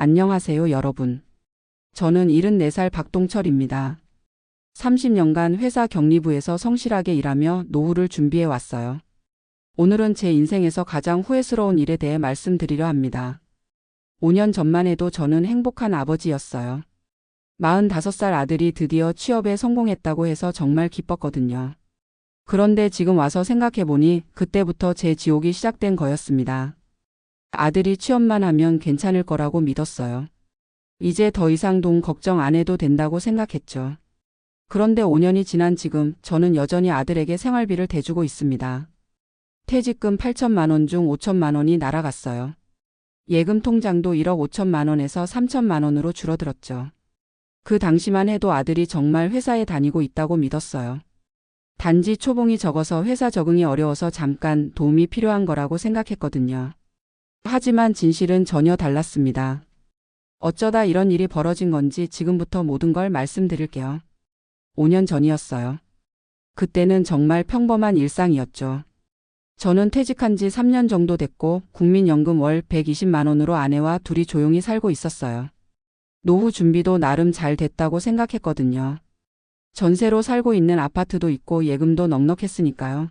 안녕하세요, 여러분. 저는 74살 박동철입니다. 30년간 회사 격리부에서 성실하게 일하며 노후를 준비해 왔어요. 오늘은 제 인생에서 가장 후회스러운 일에 대해 말씀드리려 합니다. 5년 전만 해도 저는 행복한 아버지였어요. 45살 아들이 드디어 취업에 성공했다고 해서 정말 기뻤거든요. 그런데 지금 와서 생각해보니 그때부터 제 지옥이 시작된 거였습니다. 아들이 취업만 하면 괜찮을 거라고 믿었어요. 이제 더 이상 돈 걱정 안 해도 된다고 생각했죠. 그런데 5년이 지난 지금 저는 여전히 아들에게 생활비를 대주고 있습니다. 퇴직금 8천만 원 중 5천만 원이 날아갔어요. 예금 통장도 1억 5천만 원에서 3천만 원으로 줄어들었죠. 그 당시만 해도 아들이 정말 회사에 다니고 있다고 믿었어요. 단지 초봉이 적어서 회사 적응이 어려워서 잠깐 도움이 필요한 거라고 생각했거든요. 하지만 진실은 전혀 달랐습니다. 어쩌다 이런 일이 벌어진 건지 지금부터 모든 걸 말씀드릴게요. 5년 전이었어요. 그때는 정말 평범한 일상이었죠. 저는 퇴직한 지 3년 정도 됐고 국민연금 월 120만 원으로 아내와 둘이 조용히 살고 있었어요. 노후 준비도 나름 잘 됐다고 생각했거든요. 전세로 살고 있는 아파트도 있고 예금도 넉넉했으니까요.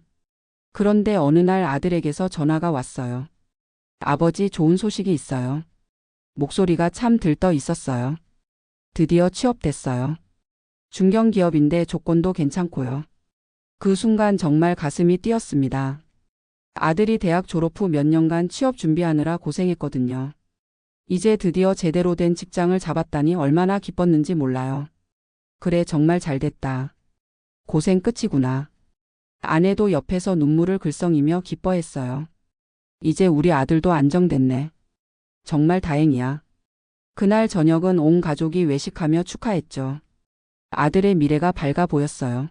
그런데 어느 날 아들에게서 전화가 왔어요. 아버지 좋은 소식이 있어요. 목소리가 참 들떠 있었어요. 드디어 취업됐어요. 중견기업인데 조건도 괜찮고요. 그 순간 정말 가슴이 뛰었습니다. 아들이 대학 졸업 후 몇 년간 취업 준비하느라 고생했거든요. 이제 드디어 제대로 된 직장을 잡았다니 얼마나 기뻤는지 몰라요. 그래 정말 잘 됐다. 고생 끝이구나. 아내도 옆에서 눈물을 글썽이며 기뻐했어요. 이제 우리 아들도 안정됐네. 정말 다행이야. 그날 저녁은 온 가족이 외식하며 축하했죠. 아들의 미래가 밝아 보였어요.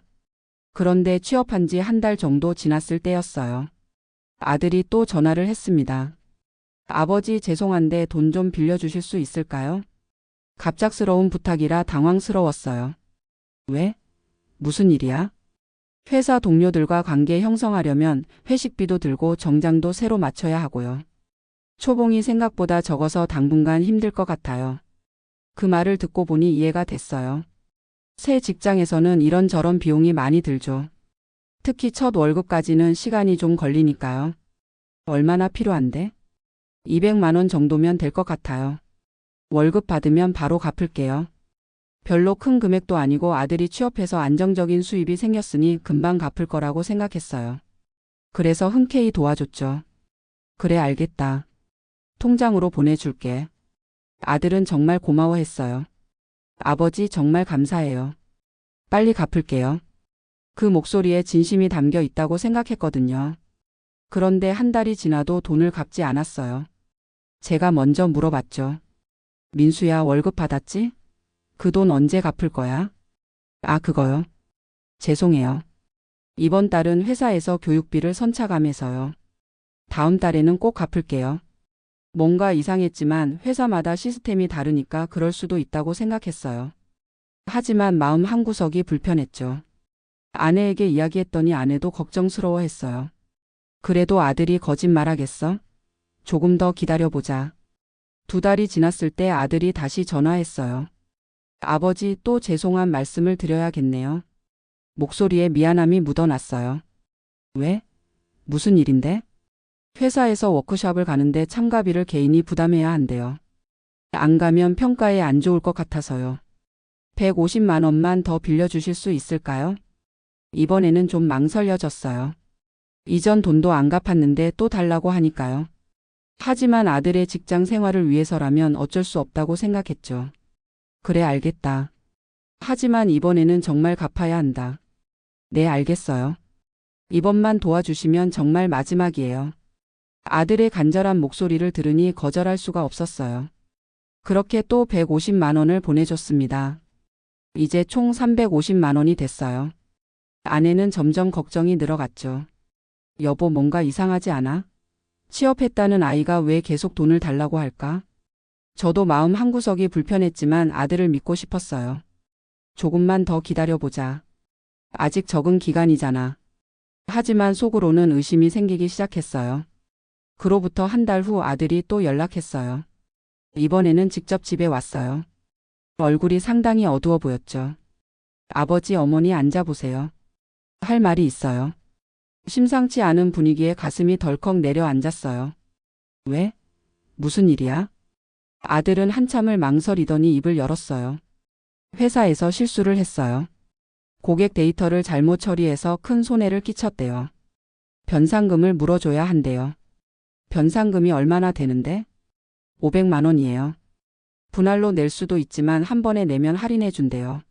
그런데 취업한 지 한 달 정도 지났을 때였어요. 아들이 또 전화를 했습니다. 아버지 죄송한데 돈 좀 빌려주실 수 있을까요? 갑작스러운 부탁이라 당황스러웠어요. 왜? 무슨 일이야? 회사 동료들과 관계 형성하려면 회식비도 들고 정장도 새로 맞춰야 하고요. 초봉이 생각보다 적어서 당분간 힘들 것 같아요. 그 말을 듣고 보니 이해가 됐어요. 새 직장에서는 이런저런 비용이 많이 들죠. 특히 첫 월급까지는 시간이 좀 걸리니까요. 얼마나 필요한데? 200만 원 정도면 될 것 같아요. 월급 받으면 바로 갚을게요. 별로 큰 금액도 아니고 아들이 취업해서 안정적인 수입이 생겼으니 금방 갚을 거라고 생각했어요. 그래서 흔쾌히 도와줬죠. 그래 알겠다. 통장으로 보내줄게. 아들은 정말 고마워했어요. 아버지 정말 감사해요. 빨리 갚을게요. 그 목소리에 진심이 담겨 있다고 생각했거든요. 그런데 한 달이 지나도 돈을 갚지 않았어요. 제가 먼저 물어봤죠. 민수야 월급 받았지? 그 돈 언제 갚을 거야? 아, 그거요. 죄송해요. 이번 달은 회사에서 교육비를 선착함해서요. 다음 달에는 꼭 갚을게요. 뭔가 이상했지만 회사마다 시스템이 다르니까 그럴 수도 있다고 생각했어요. 하지만 마음 한구석이 불편했죠. 아내에게 이야기했더니 아내도 걱정스러워 했어요. 그래도 아들이 거짓말하겠어? 조금 더 기다려보자. 두 달이 지났을 때 아들이 다시 전화했어요. 아버지 또 죄송한 말씀을 드려야겠네요. 목소리에 미안함이 묻어났어요. 왜? 무슨 일인데? 회사에서 워크숍을 가는데 참가비를 개인이 부담해야 한대요. 안 가면 평가에 안 좋을 것 같아서요. 150만 원만 더 빌려주실 수 있을까요? 이번에는 좀 망설여졌어요. 이전 돈도 안 갚았는데 또 달라고 하니까요. 하지만 아들의 직장 생활을 위해서라면 어쩔 수 없다고 생각했죠. 그래 알겠다. 하지만 이번에는 정말 갚아야 한다. 네 알겠어요. 이번만 도와주시면 정말 마지막이에요. 아들의 간절한 목소리를 들으니 거절할 수가 없었어요. 그렇게 또 150만 원을 보내줬습니다. 이제 총 350만 원이 됐어요. 아내는 점점 걱정이 늘어갔죠. 여보 뭔가 이상하지 않아? 취업했다는 아이가 왜 계속 돈을 달라고 할까? 저도 마음 한구석이 불편했지만 아들을 믿고 싶었어요. 조금만 더 기다려보자. 아직 적응 기간이잖아. 하지만 속으로는 의심이 생기기 시작했어요. 그로부터 한 달 후 아들이 또 연락했어요. 이번에는 직접 집에 왔어요. 얼굴이 상당히 어두워 보였죠. 아버지, 어머니 앉아보세요. 할 말이 있어요. 심상치 않은 분위기에 가슴이 덜컥 내려앉았어요. 왜? 무슨 일이야? 아들은 한참을 망설이더니 입을 열었어요. 회사에서 실수를 했어요. 고객 데이터를 잘못 처리해서 큰 손해를 끼쳤대요. 변상금을 물어줘야 한대요. 변상금이 얼마나 되는데? 500만 원이에요. 분할로 낼 수도 있지만 한 번에 내면 할인해 준대요.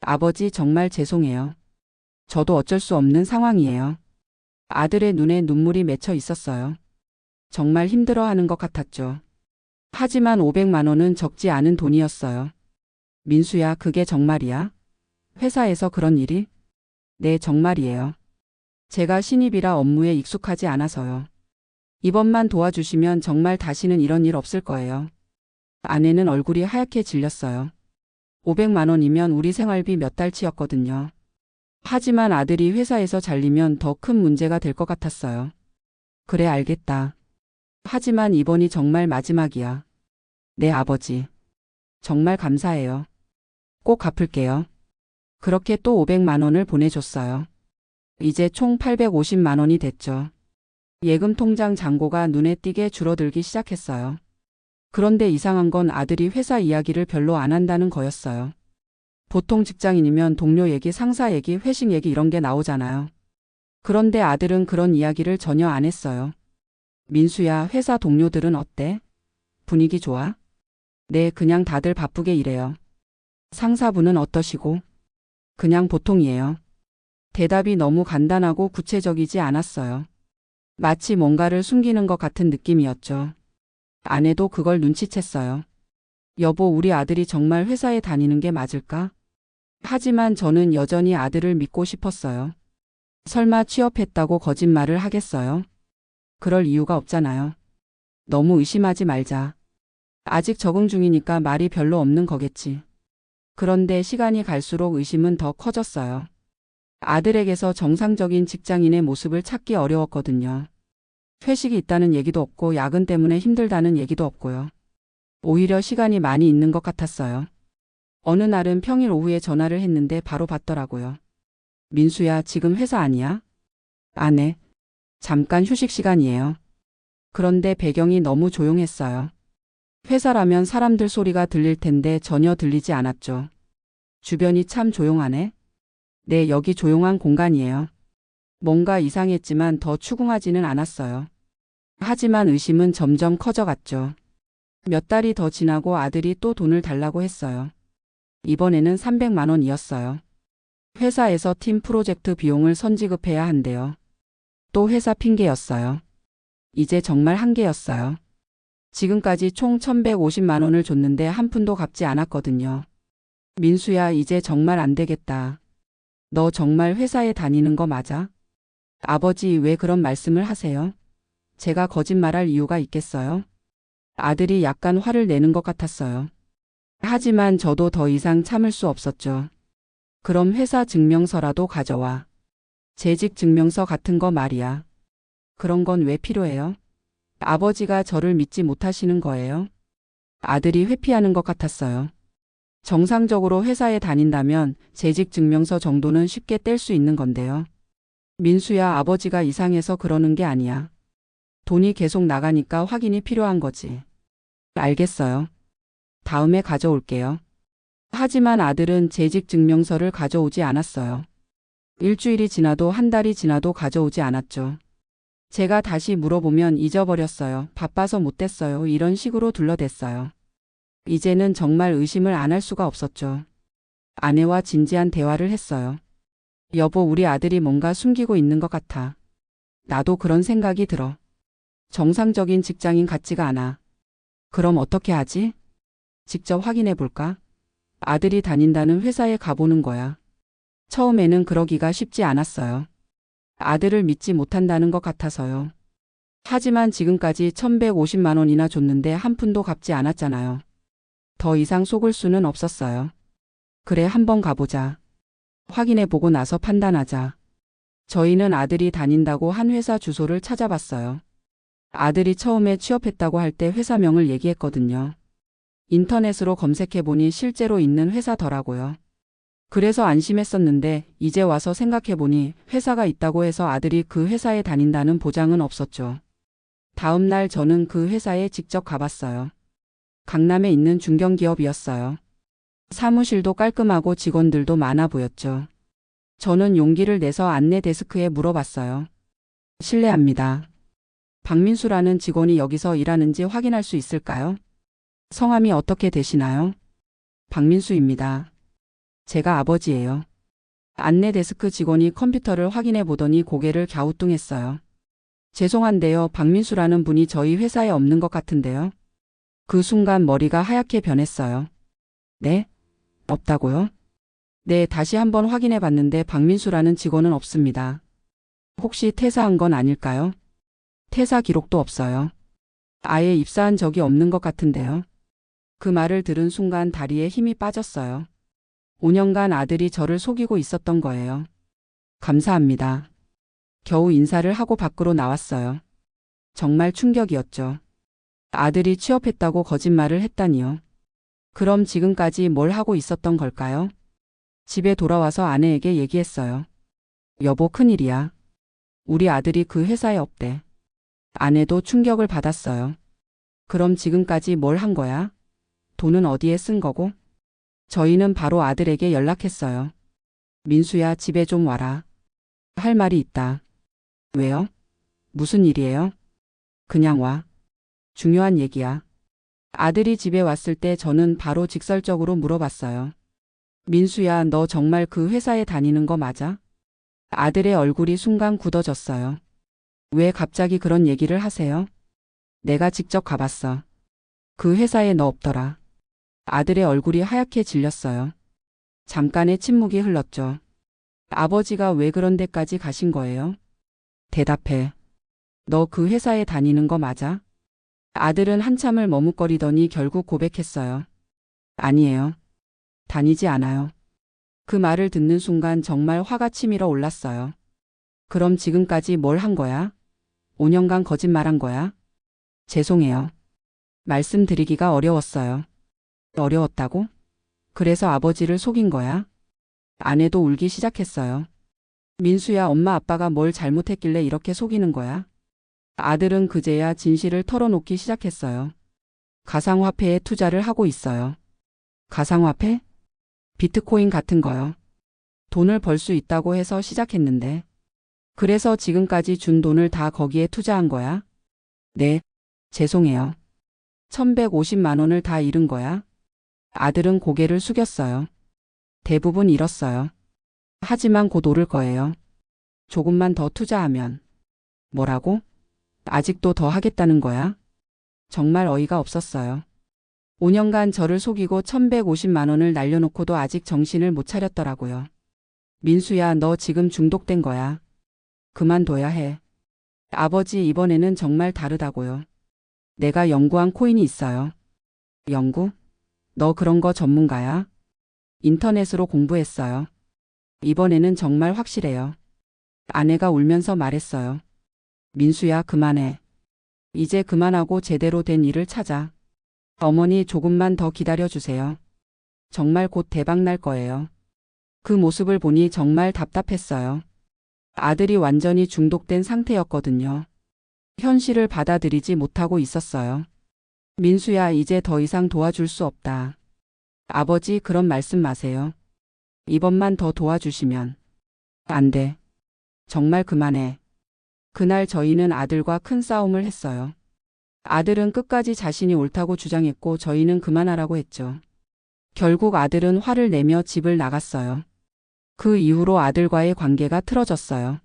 아버지 정말 죄송해요. 저도 어쩔 수 없는 상황이에요. 아들의 눈에 눈물이 맺혀 있었어요. 정말 힘들어하는 것 같았죠. 하지만 500만 원은 적지 않은 돈이었어요. 민수야, 그게 정말이야? 회사에서 그런 일이? 네, 정말이에요. 제가 신입이라 업무에 익숙하지 않아서요. 이번만 도와주시면 정말 다시는 이런 일 없을 거예요. 아내는 얼굴이 하얗게 질렸어요. 500만 원이면 우리 생활비 몇 달치였거든요. 하지만 아들이 회사에서 잘리면 더 큰 문제가 될 것 같았어요. 그래 알겠다. 하지만 이번이 정말 마지막이야. 네 아버지. 정말 감사해요. 꼭 갚을게요. 그렇게 또 500만 원을 보내줬어요. 이제 총 850만 원이 됐죠. 예금 통장 잔고가 눈에 띄게 줄어들기 시작했어요. 그런데 이상한 건 아들이 회사 이야기를 별로 안 한다는 거였어요. 보통 직장인이면 동료 얘기, 상사 얘기, 회식 얘기 이런 게 나오잖아요. 그런데 아들은 그런 이야기를 전혀 안 했어요. 민수야, 회사 동료들은 어때? 분위기 좋아? 네, 그냥 다들 바쁘게 일해요. 상사분은 어떠시고? 그냥 보통이에요. 대답이 너무 간단하고 구체적이지 않았어요. 마치 뭔가를 숨기는 것 같은 느낌이었죠. 아내도 그걸 눈치챘어요. 여보, 우리 아들이 정말 회사에 다니는 게 맞을까? 하지만 저는 여전히 아들을 믿고 싶었어요. 설마 취업했다고 거짓말을 하겠어요? 그럴 이유가 없잖아요. 너무 의심하지 말자. 아직 적응 중이니까 말이 별로 없는 거겠지. 그런데 시간이 갈수록 의심은 더 커졌어요. 아들에게서 정상적인 직장인의 모습을 찾기 어려웠거든요. 회식이 있다는 얘기도 없고 야근 때문에 힘들다는 얘기도 없고요. 오히려 시간이 많이 있는 것 같았어요. 어느 날은 평일 오후에 전화를 했는데 바로 받더라고요. 민수야, 지금 회사 아니야? 아네. 잠깐 휴식 시간이에요. 그런데 배경이 너무 조용했어요. 회사라면 사람들 소리가 들릴 텐데 전혀 들리지 않았죠. 주변이 참 조용하네. 네, 여기 조용한 공간이에요. 뭔가 이상했지만 더 추궁하지는 않았어요. 하지만 의심은 점점 커져갔죠. 몇 달이 더 지나고 아들이 또 돈을 달라고 했어요. 이번에는 300만 원이었어요. 회사에서 팀 프로젝트 비용을 선지급해야 한대요. 또 회사 핑계였어요. 이제 정말 한계였어요. 지금까지 총 1150만 원을 줬는데 한 푼도 갚지 않았거든요. 민수야, 이제 정말 안 되겠다. 너 정말 회사에 다니는 거 맞아? 아버지 왜 그런 말씀을 하세요? 제가 거짓말할 이유가 있겠어요? 아들이 약간 화를 내는 것 같았어요. 하지만 저도 더 이상 참을 수 없었죠. 그럼 회사 증명서라도 가져와. 재직 증명서 같은 거 말이야. 그런 건 왜 필요해요? 아버지가 저를 믿지 못하시는 거예요? 아들이 회피하는 것 같았어요. 정상적으로 회사에 다닌다면 재직 증명서 정도는 쉽게 뗄 수 있는 건데요. 민수야 아버지가 이상해서 그러는 게 아니야. 돈이 계속 나가니까 확인이 필요한 거지. 알겠어요. 다음에 가져올게요. 하지만 아들은 재직 증명서를 가져오지 않았어요. 일주일이 지나도 한 달이 지나도 가져오지 않았죠. 제가 다시 물어보면 잊어버렸어요. 바빠서 못됐어요. 이런 식으로 둘러댔어요. 이제는 정말 의심을 안 할 수가 없었죠. 아내와 진지한 대화를 했어요. 여보, 우리 아들이 뭔가 숨기고 있는 것 같아. 나도 그런 생각이 들어. 정상적인 직장인 같지가 않아. 그럼 어떻게 하지? 직접 확인해 볼까? 아들이 다닌다는 회사에 가보는 거야. 처음에는 그러기가 쉽지 않았어요. 아들을 믿지 못한다는 것 같아서요. 하지만 지금까지 1150만 원이나 줬는데 한 푼도 갚지 않았잖아요. 더 이상 속을 수는 없었어요. 그래, 한번 가보자. 확인해 보고 나서 판단하자. 저희는 아들이 다닌다고 한 회사 주소를 찾아봤어요. 아들이 처음에 취업했다고 할 때 회사명을 얘기했거든요. 인터넷으로 검색해보니 실제로 있는 회사더라고요. 그래서 안심했었는데 이제 와서 생각해보니 회사가 있다고 해서 아들이 그 회사에 다닌다는 보장은 없었죠. 다음 날 저는 그 회사에 직접 가봤어요. 강남에 있는 중견기업이었어요. 사무실도 깔끔하고 직원들도 많아 보였죠. 저는 용기를 내서 안내 데스크에 물어봤어요. 실례합니다. 박민수라는 직원이 여기서 일하는지 확인할 수 있을까요? 성함이 어떻게 되시나요? 박민수입니다. 제가 아버지예요. 안내 데스크 직원이 컴퓨터를 확인해 보더니 고개를 갸우뚱했어요. 죄송한데요. 박민수라는 분이 저희 회사에 없는 것 같은데요. 그 순간 머리가 하얗게 변했어요. 네? 없다고요? 네, 다시 한번 확인해 봤는데 박민수라는 직원은 없습니다. 혹시 퇴사한 건 아닐까요? 퇴사 기록도 없어요. 아예 입사한 적이 없는 것 같은데요. 그 말을 들은 순간 다리에 힘이 빠졌어요. 5년간 아들이 저를 속이고 있었던 거예요. 감사합니다. 겨우 인사를 하고 밖으로 나왔어요. 정말 충격이었죠. 아들이 취업했다고 거짓말을 했다니요. 그럼 지금까지 뭘 하고 있었던 걸까요? 집에 돌아와서 아내에게 얘기했어요. 여보 큰일이야. 우리 아들이 그 회사에 없대. 아내도 충격을 받았어요. 그럼 지금까지 뭘 한 거야? 돈은 어디에 쓴 거고? 저희는 바로 아들에게 연락했어요. 민수야, 집에 좀 와라. 할 말이 있다. 왜요? 무슨 일이에요? 그냥 와. 중요한 얘기야. 아들이 집에 왔을 때 저는 바로 직설적으로 물어봤어요. 민수야, 너 정말 그 회사에 다니는 거 맞아? 아들의 얼굴이 순간 굳어졌어요. 왜 갑자기 그런 얘기를 하세요? 내가 직접 가봤어. 그 회사에 너 없더라. 아들의 얼굴이 하얗게 질렸어요. 잠깐의 침묵이 흘렀죠. 아버지가 왜 그런 데까지 가신 거예요? 대답해. 너 그 회사에 다니는 거 맞아? 아들은 한참을 머뭇거리더니 결국 고백했어요. 아니에요. 다니지 않아요. 그 말을 듣는 순간 정말 화가 치밀어 올랐어요. 그럼 지금까지 뭘 한 거야? 5년간 거짓말한 거야? 죄송해요. 말씀드리기가 어려웠어요. 어려웠다고? 그래서 아버지를 속인 거야? 아내도 울기 시작했어요. 민수야, 엄마 아빠가 뭘 잘못했길래 이렇게 속이는 거야? 아들은 그제야 진실을 털어놓기 시작했어요. 가상화폐에 투자를 하고 있어요. 가상화폐? 비트코인 같은 거요. 돈을 벌 수 있다고 해서 시작했는데. 그래서 지금까지 준 돈을 다 거기에 투자한 거야? 네, 죄송해요. 1150만 원을 다 잃은 거야? 아들은 고개를 숙였어요. 대부분 잃었어요. 하지만 곧 오를 거예요. 조금만 더 투자하면. 뭐라고? 아직도 더 하겠다는 거야? 정말 어이가 없었어요. 5년간 저를 속이고 1150만 원을 날려놓고도 아직 정신을 못 차렸더라고요. 민수야, 너 지금 중독된 거야. 그만둬야 해. 아버지, 이번에는 정말 다르다고요. 내가 연구한 코인이 있어요. 연구? 너 그런 거 전문가야? 인터넷으로 공부했어요. 이번에는 정말 확실해요. 아내가 울면서 말했어요. 민수야, 그만해. 이제 그만하고 제대로 된 일을 찾아. 어머니 조금만 더 기다려주세요. 정말 곧 대박 날 거예요. 그 모습을 보니 정말 답답했어요. 아들이 완전히 중독된 상태였거든요. 현실을 받아들이지 못하고 있었어요. 민수야, 이제 더 이상 도와줄 수 없다. 아버지, 그런 말씀 마세요. 이번만 더 도와주시면. 안 돼. 정말 그만해. 그날 저희는 아들과 큰 싸움을 했어요. 아들은 끝까지 자신이 옳다고 주장했고 저희는 그만하라고 했죠. 결국 아들은 화를 내며 집을 나갔어요. 그 이후로 아들과의 관계가 틀어졌어요.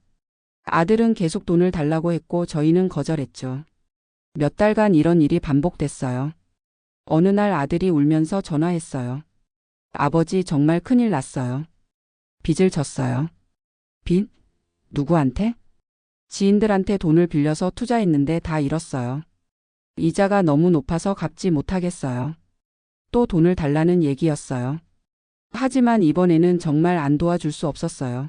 아들은 계속 돈을 달라고 했고 저희는 거절했죠. 몇 달간 이런 일이 반복됐어요. 어느 날 아들이 울면서 전화했어요. 아버지 정말 큰일 났어요. 빚을 졌어요. 빚? 누구한테? 지인들한테 돈을 빌려서 투자했는데 다 잃었어요. 이자가 너무 높아서 갚지 못하겠어요. 또 돈을 달라는 얘기였어요. 하지만 이번에는 정말 안 도와줄 수 없었어요.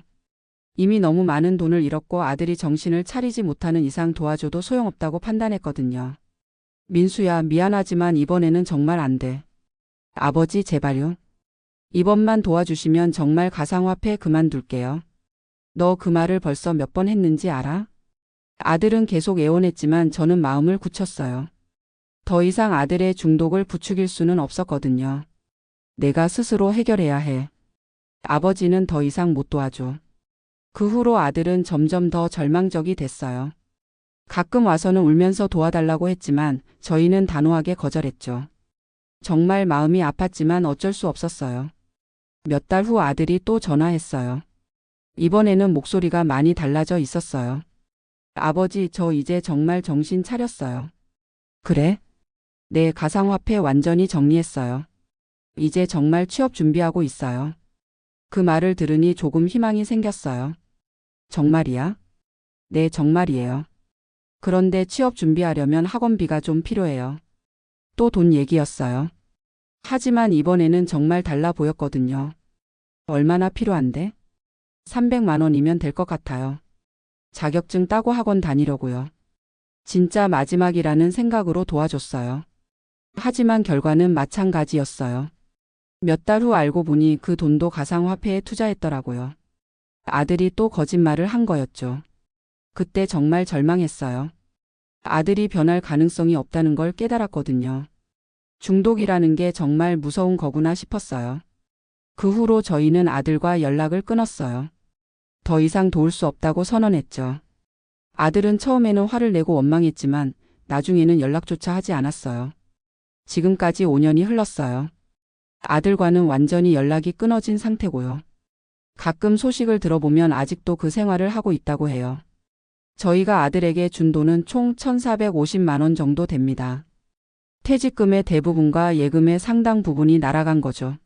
이미 너무 많은 돈을 잃었고 아들이 정신을 차리지 못하는 이상 도와줘도 소용없다고 판단했거든요. 민수야, 미안하지만 이번에는 정말 안 돼. 아버지 제발요. 이번만 도와주시면 정말 가상화폐 그만둘게요. 너 그 말을 벌써 몇 번 했는지 알아? 아들은 계속 애원했지만 저는 마음을 굳혔어요. 더 이상 아들의 중독을 부추길 수는 없었거든요. 내가 스스로 해결해야 해. 아버지는 더 이상 못 도와줘. 그 후로 아들은 점점 더 절망적이 됐어요. 가끔 와서는 울면서 도와달라고 했지만 저희는 단호하게 거절했죠. 정말 마음이 아팠지만 어쩔 수 없었어요. 몇 달 후 아들이 또 전화했어요. 이번에는 목소리가 많이 달라져 있었어요. 아버지, 저 이제 정말 정신 차렸어요. 그래? 네, 가상화폐 완전히 정리했어요. 이제 정말 취업 준비하고 있어요. 그 말을 들으니 조금 희망이 생겼어요. 정말이야? 네, 정말이에요. 그런데 취업 준비하려면 학원비가 좀 필요해요. 또 돈 얘기였어요. 하지만 이번에는 정말 달라 보였거든요. 얼마나 필요한데? 300만 원이면 될 것 같아요. 자격증 따고 학원 다니려고요. 진짜 마지막이라는 생각으로 도와줬어요. 하지만 결과는 마찬가지였어요. 몇 달 후 알고 보니 그 돈도 가상화폐에 투자했더라고요. 아들이 또 거짓말을 한 거였죠. 그때 정말 절망했어요. 아들이 변할 가능성이 없다는 걸 깨달았거든요. 중독이라는 게 정말 무서운 거구나 싶었어요. 그 후로 저희는 아들과 연락을 끊었어요. 더 이상 도울 수 없다고 선언했죠. 아들은 처음에는 화를 내고 원망했지만 나중에는 연락조차 하지 않았어요. 지금까지 5년이 흘렀어요. 아들과는 완전히 연락이 끊어진 상태고요. 가끔 소식을 들어보면 아직도 그 생활을 하고 있다고 해요. 저희가 아들에게 준 돈은 총 1,450만 원 정도 됩니다. 퇴직금의 대부분과 예금의 상당 부분이 날아간 거죠.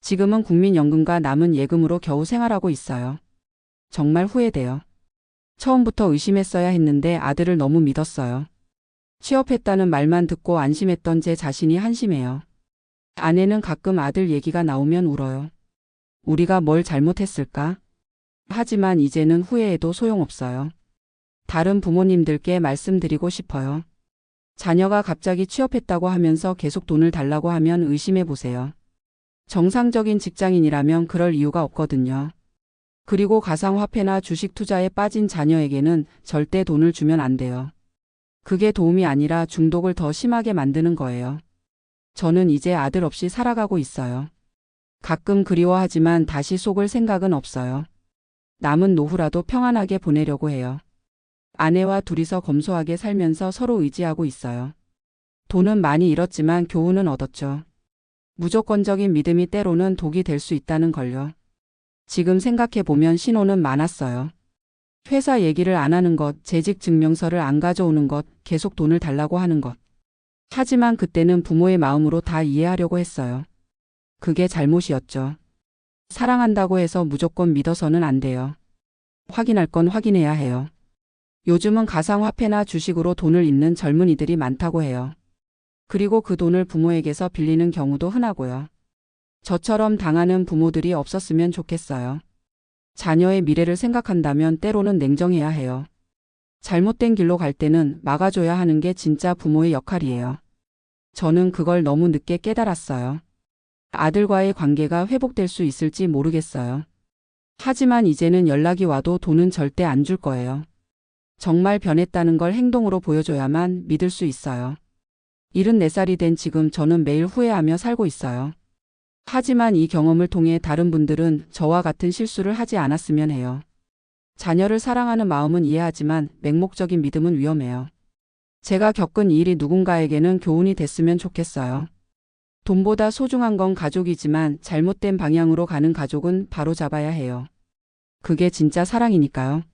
지금은 국민연금과 남은 예금으로 겨우 생활하고 있어요. 정말 후회돼요. 처음부터 의심했어야 했는데 아들을 너무 믿었어요. 취업했다는 말만 듣고 안심했던 제 자신이 한심해요. 아내는 가끔 아들 얘기가 나오면 울어요. 우리가 뭘 잘못했을까? 하지만 이제는 후회해도 소용없어요. 다른 부모님들께 말씀드리고 싶어요. 자녀가 갑자기 취업했다고 하면서 계속 돈을 달라고 하면 의심해 보세요. 정상적인 직장인이라면 그럴 이유가 없거든요. 그리고 가상화폐나 주식 투자에 빠진 자녀에게는 절대 돈을 주면 안 돼요. 그게 도움이 아니라 중독을 더 심하게 만드는 거예요. 저는 이제 아들 없이 살아가고 있어요. 가끔 그리워하지만 다시 속을 생각은 없어요. 남은 노후라도 평안하게 보내려고 해요. 아내와 둘이서 검소하게 살면서 서로 의지하고 있어요. 돈은 많이 잃었지만 교훈은 얻었죠. 무조건적인 믿음이 때로는 독이 될 수 있다는 걸요. 지금 생각해보면 신호는 많았어요. 회사 얘기를 안 하는 것, 재직 증명서를 안 가져오는 것, 계속 돈을 달라고 하는 것. 하지만 그때는 부모의 마음으로 다 이해하려고 했어요. 그게 잘못이었죠. 사랑한다고 해서 무조건 믿어서는 안 돼요. 확인할 건 확인해야 해요. 요즘은 가상화폐나 주식으로 돈을 잃는 젊은이들이 많다고 해요. 그리고 그 돈을 부모에게서 빌리는 경우도 흔하고요. 저처럼 당하는 부모들이 없었으면 좋겠어요. 자녀의 미래를 생각한다면 때로는 냉정해야 해요. 잘못된 길로 갈 때는 막아줘야 하는 게 진짜 부모의 역할이에요. 저는 그걸 너무 늦게 깨달았어요. 아들과의 관계가 회복될 수 있을지 모르겠어요. 하지만 이제는 연락이 와도 돈은 절대 안 줄 거예요. 정말 변했다는 걸 행동으로 보여줘야만 믿을 수 있어요. 74살이 된 지금 저는 매일 후회하며 살고 있어요. 하지만 이 경험을 통해 다른 분들은 저와 같은 실수를 하지 않았으면 해요. 자녀를 사랑하는 마음은 이해하지만 맹목적인 믿음은 위험해요. 제가 겪은 이 일이 누군가에게는 교훈이 됐으면 좋겠어요. 돈보다 소중한 건 가족이지만 잘못된 방향으로 가는 가족은 바로 잡아야 해요. 그게 진짜 사랑이니까요.